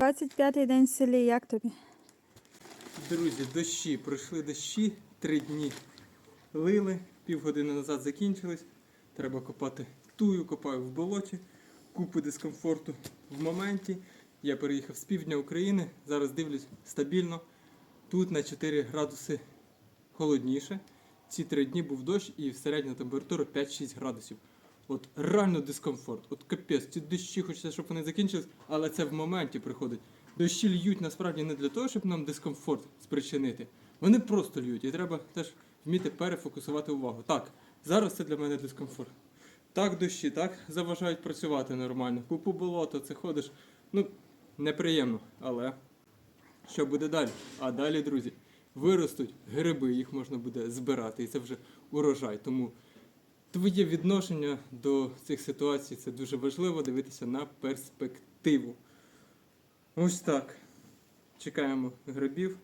25-й день в селі, як тобі? Друзі, дощі, пройшли дощі, три дні лили, півгодини назад закінчились. Треба копати тую, копаю в болоті, купу дискомфорту в моменті. Я переїхав з півдня України, зараз дивлюсь стабільно. Тут на 4 градуси холодніше. Ці три дні був дощ і середня температура 5-6 градусів. От реально дискомфорт. От капець, ці дощі хочеться, щоб вони закінчились, але це в моменті приходить. Дощі льють насправді не для того, щоб нам дискомфорт спричинити. Вони просто льють, і треба теж вміти перефокусувати увагу. Так, зараз це для мене дискомфорт. Так, дощі, так заважають працювати нормально. Купу болота, це ходиш. Ну, неприємно, але що буде далі? А далі, друзі, виростуть гриби, їх можна буде збирати, і це вже урожай. Тому твоє відношення до цих ситуацій це дуже важливо дивитися на перспективу. Ось так. Чекаємо грибів,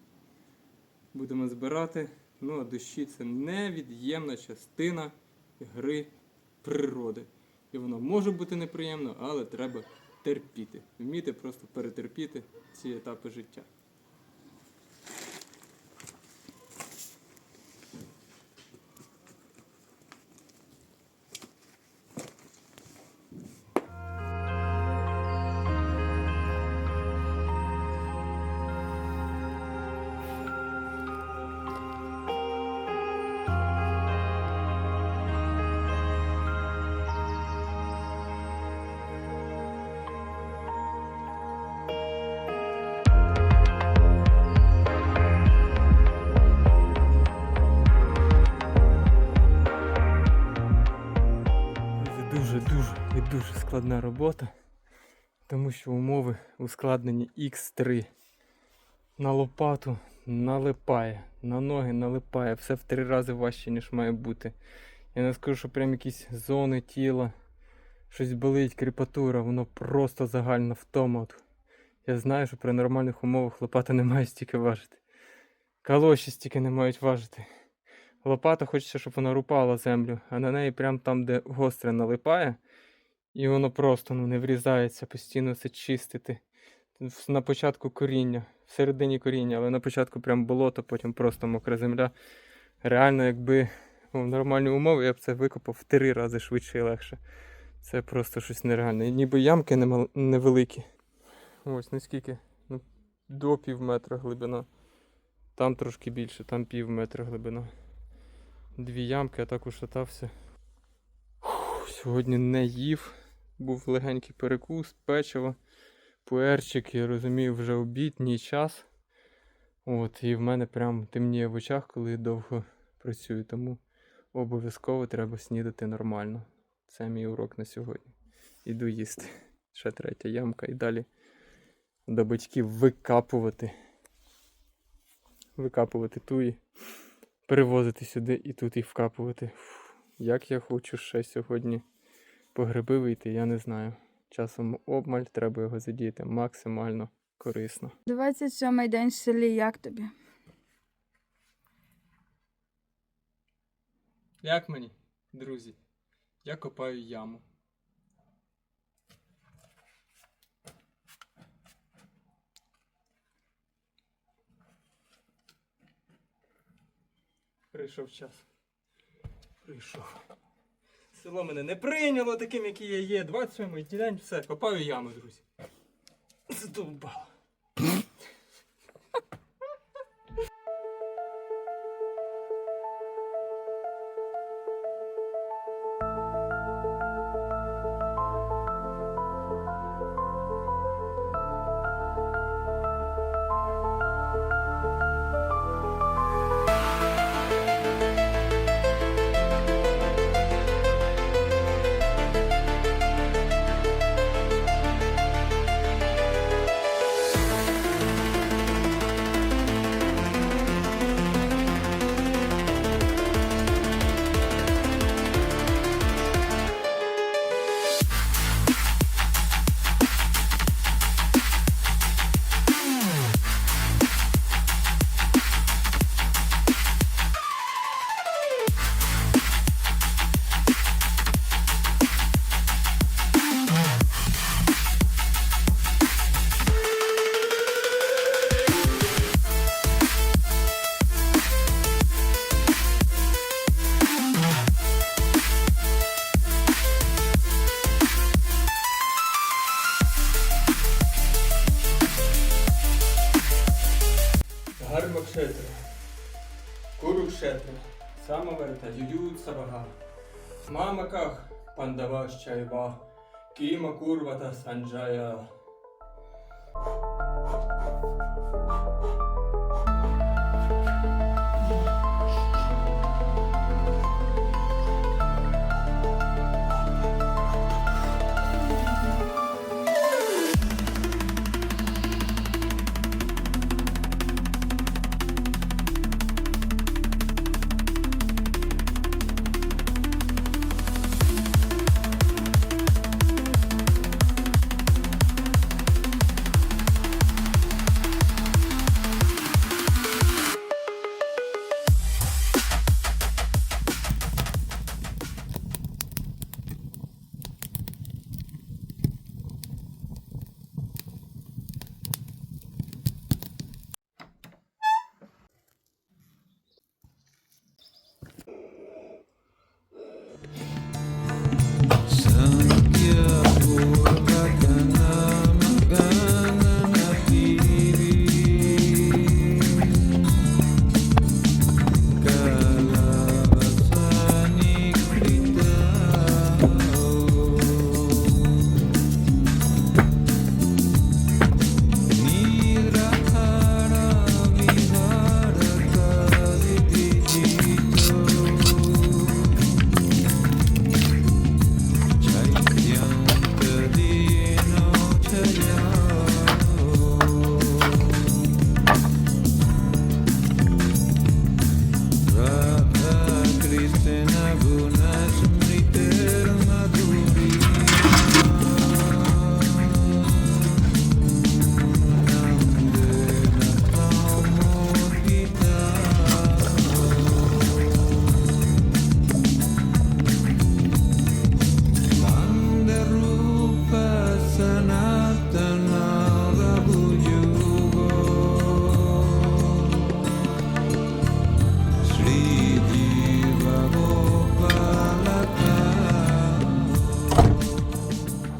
будемо збирати. Ну, а дощі це невід'ємна частина гри природи. І воно може бути неприємно, але треба терпіти. Вміти просто перетерпіти ці етапи життя. Складна робота, тому що умови ускладнені X3. На лопату налипає, на ноги налипає, все в три рази важче, ніж має бути. Я не скажу, що прям якісь зони тіла, щось болить, кріпатура, воно просто загальна втома. Я знаю, що при нормальних умовах лопата не має стільки важити. Калоші стільки не мають важити. Лопата хочеться, щоб вона рупала землю, а на неї прям там, де гостре налипає, і воно просто ну, не врізається, постійно це чистити. На початку коріння, в середині коріння, але на початку прям болото, потім просто мокра земля. Реально, якби ну, в нормальні умови, я б це викопав в три рази швидше і легше. Це просто щось нереальне. Ніби ямки невеликі. Ось наскільки? Ну, до пів метра глибина. Там трошки більше, там пів метра глибина дві ямки, а так ушатався. Фух, Сьогодні не їв. Був легенький перекус, печиво, пуерчик, я розумію, вже обідній час. От, і в мене прям темніє в очах, коли довго працюю. Тому обов'язково треба снідати нормально. Це мій урок на сьогодні. Іду їсти. Ще третя ямка і далі до батьків викапувати. Викапувати туї перевозити сюди і тут їх вкапувати. Фу, Як я хочу ще сьогодні по гриби вийти, я не знаю. Часом обмаль, треба його задіяти максимально корисно. 27-й день в селі, як тобі? Як мені, друзі? Я копаю яму. Прийшов час. Прийшов. Село мене не прийняло таким, який я є. 27-й день, все, копаю яму, друзі. Задовбало. Сабага. Мамаках Пандава Чайва.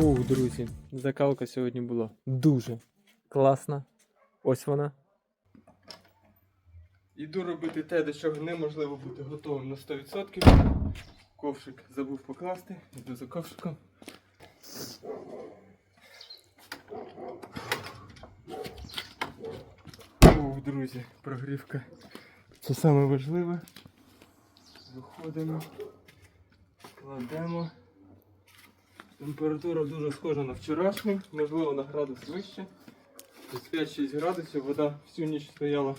Фух, друзі, закалка сьогодні була дуже класна. Ось вона. Іду робити те, до чого неможливо бути готовим на 100%. Ковшик забув покласти. Іду за ковшиком. Ух, друзі, прогрівка. Це саме важливе. Виходимо, кладемо. Температура дуже схожа на вчорашню, можливо на градус вище. 5-6 градусів, вода всю ніч стояла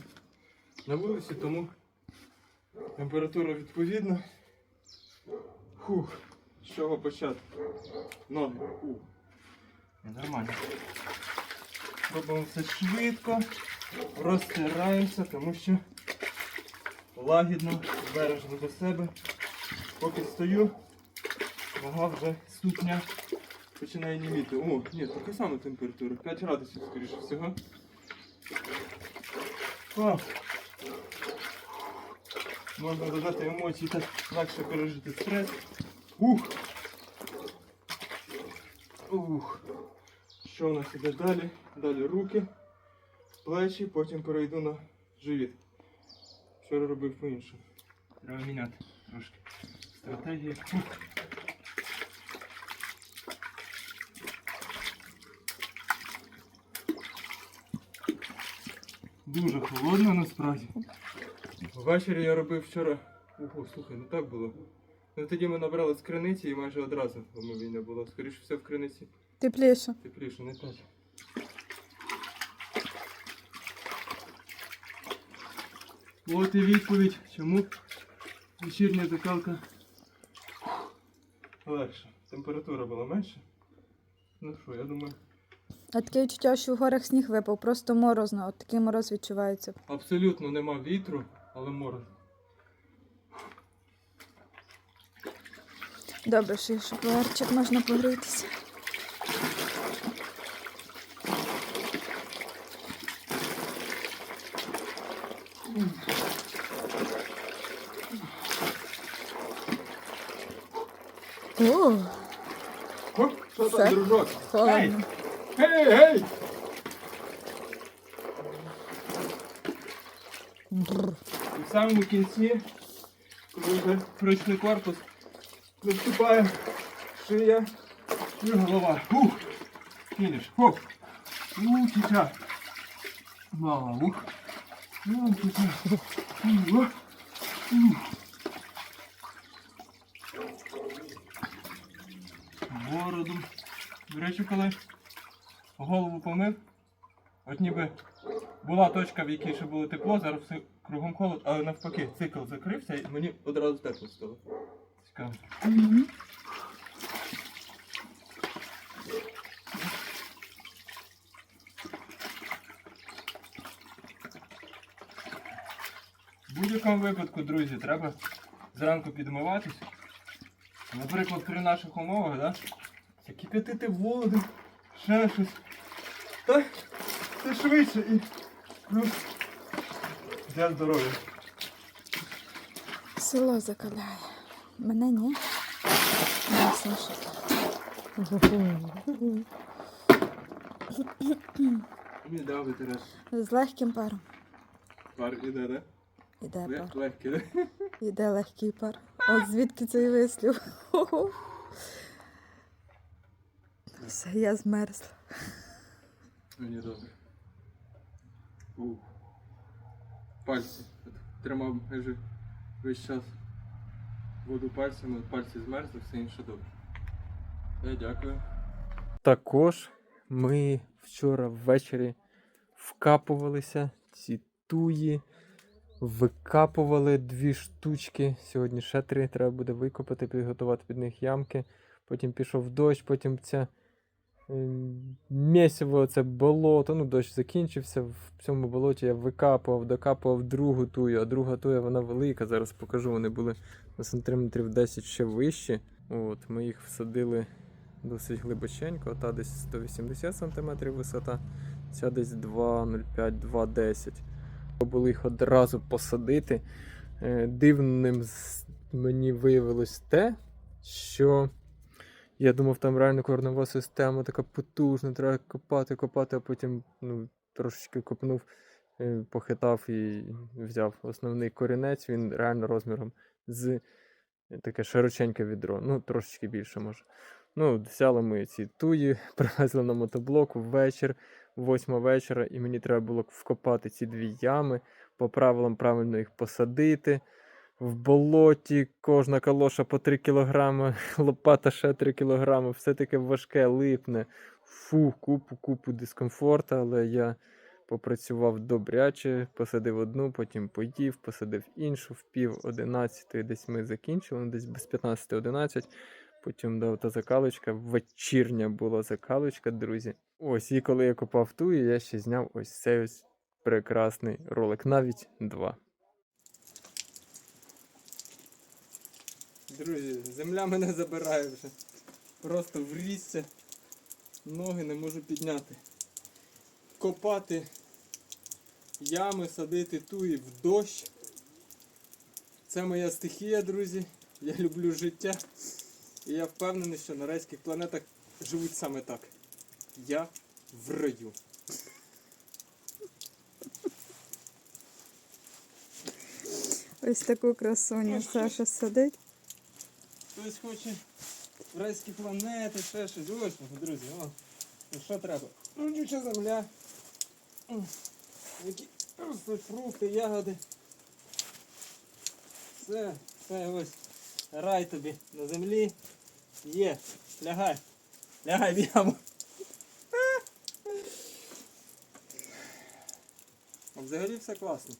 на вулиці, тому температура відповідна. Фух, з чого почати? Ноги. Фух. Нормально. Робимо все швидко, розтираємося, тому що лагідно, бережно до себе. Поки стою, нога вже ступня починає німіти. О, ні, така сама температура. 5 градусів, скоріше всього. О. Можна додати емоції, так легше пережити стрес. Ух! Ух. Що у нас іде далі? Далі руки, плечі, потім перейду на живіт. Вчора робив по-іншому. Треба міняти трошки. Стратегії. Ух. Дуже холодно насправді. Ввечері я робив вчора. Ого, слухай, ну так було. Ну тоді ми набрали з криниці і майже одразу війна було. Скоріше все в криниці Тепліше. тепліше, не так. От і відповідь, чому вечірня закалка легша. Температура була менша. Ну що, я думаю, А таке відчуття, що в горах сніг випав, просто морозно. От такий мороз відчувається. абсолютно нема вітру, але мороз. Добре, що є шоколадчик можна погрітися. О, Хоп, що там, дружок? холодно. Гей, гей! І в самому кінці, коли вже пройшли корпус, наступає шия і голова. Ух! Фініш. Хоп! Ух, тітя. Мама, ух. Ух, тітя. Ух. Ух. Бороду. До речі, коли голову помив, от ніби була точка, в якій ще було тепло, зараз все кругом холод, але навпаки, цикл закрився і мені одразу тепло стало. Цікаво. Мгм. В будь-якому випадку, друзі, треба зранку підмиватись. Наприклад, при наших умовах, да? Кип'ятити воду, ще щось. Та це швидше і плюс для здоров'я. Село закаляє. Мене ні. Не дав витираш. З легким паром. Пар іде, да? Іде пар. Легкий, да? Іде легкий пар. От звідки цей вислів. Все, я змерзла. Мені добре. Ух. Пальці. Тримав майже весь час воду пальцями, пальці змерзли, все інше добре. Я дякую. Також ми вчора ввечері вкапувалися ці туї, викапували дві штучки. Сьогодні ще три треба буде викопати, підготувати під них ямки. Потім пішов дощ, потім ця ем, місиво, це болото. Ну, дощ закінчився. В цьому болоті я викапував, докапував другу тую, а друга туя вона велика. Зараз покажу, вони були на сантиметрів 10 ще вищі. От, ми їх всадили досить глибоченько, та десь 180 см висота, ця десь 2,05-2,10. Було їх одразу посадити. Е, Дивним мені виявилось те, що я думав, там реально корнова система така потужна, треба копати, копати, а потім ну, трошечки копнув, е, похитав і взяв основний корінець, він реально розміром з е, таке широченьке відро, ну трошечки більше може. Ну, взяли ми ці туї, привезли на мотоблок ввечір, восьма вечора, і мені треба було вкопати ці дві ями, по правилам правильно їх посадити. В болоті кожна калоша по 3 кілограми, лопата ще 3 кілограми, все таке важке, липне. Фу, купу, купу дискомфорту, але я попрацював добряче, посадив одну, потім поїв, посадив іншу, в пів одинадцятої десь ми закінчили, ну, десь без 15-11. Потім дав та закалочка, вечірня була закалочка, друзі. Ось, і коли я копав ту, я ще зняв ось цей ось прекрасний ролик, навіть два. Друзі, земля мене забирає вже. Просто врісся. Ноги не можу підняти. Копати ями, садити туї в дощ. Це моя стихія, друзі. Я люблю життя. І я впевнений, що на райських планетах живуть саме так. Я в раю. Ось таку красуню Саша садить. Хтось хоче райські планети, ще щось. Ось, друзі, о. Ну що треба? Родюча земля. Які ростуть фрукти, ягоди. Все, все ось. Рай тобі на землі. Є. Лягай. Лягай в яму. Взагалі все класно.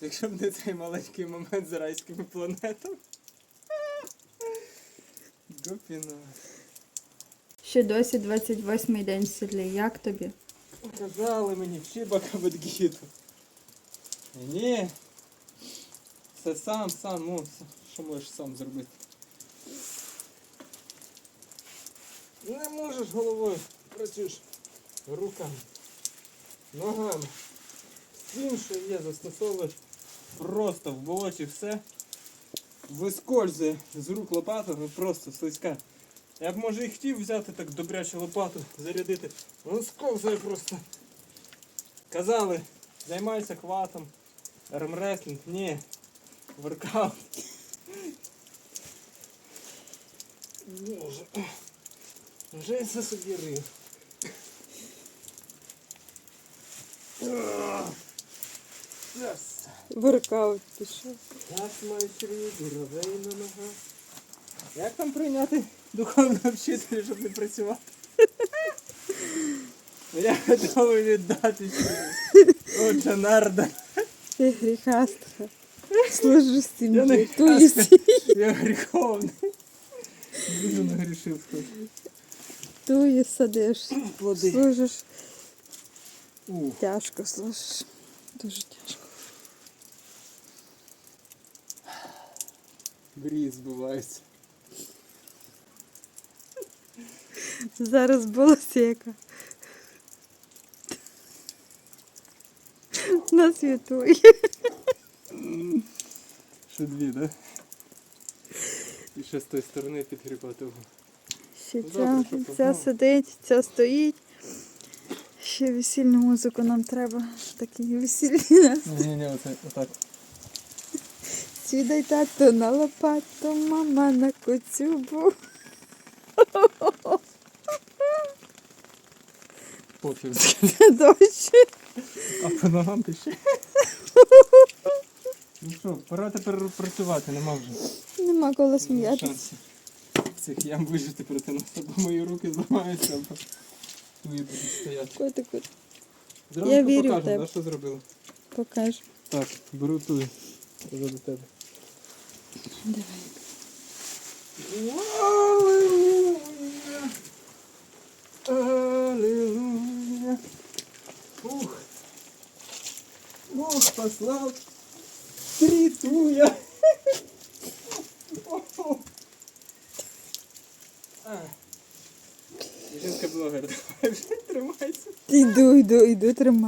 Якщо б не цей маленький момент з райськими планетами. Гопіна. Ще досі 28-й день в селі. Як тобі? Казали мені всі бака від Ні. Це сам, сам, ну, що можеш сам зробити. Не можеш головою, працюєш руками, ногами. Всім, що є, застосовуєш просто в болоті все. Вискользує з рук лопата, ну просто слизька. Я б може і хотів взяти так добряче лопату, зарядити. Ну сковзує просто. Казали, Займаюся хватом, армреслінг, ні. Воркаут. Боже. Вже я це собі рив. Yes. Воркаут пішов. Так, маю черві, діровейна нога. Як там прийняти духовного вчителя, щоб не працювати? Я готовий віддати. Отже, нарда. Ти гріхастка. Служу Я сім'ї. Я гріховний. Дуже нагрішив схоже. Ту садиш. Плоди. Служиш. Ух. Тяжко служиш. Дуже тяжко. Мрії збуваються. Зараз була сека. На світу. Ще дві, да? І ще з тої сторони підгрібати угол. Ще Добре, ця, ця сидить, ця стоїть. Ще весільну музику нам треба. Такі весільні. Ні-ні, оце отак. Сідай тато на лопату, мама на коцюбу. Пофіг. Дощ. А по ногам ти ще? Ну що, пора тепер працювати, нема вже. Нема коли сміятися. шансів. Цих ям вижити проти нас, або мої руки зламаються, або ви будуть стояти. Котику, Зранку Я вірю в покажемо, тебе. да, що зробили. покаж. Так, беру ту позаду тебе. Давай. Аллилуйя! Аллилуйя! Ух! Бог послал Тритуя! Жінка блогер, тримайся. Іду, йду, йду тримати.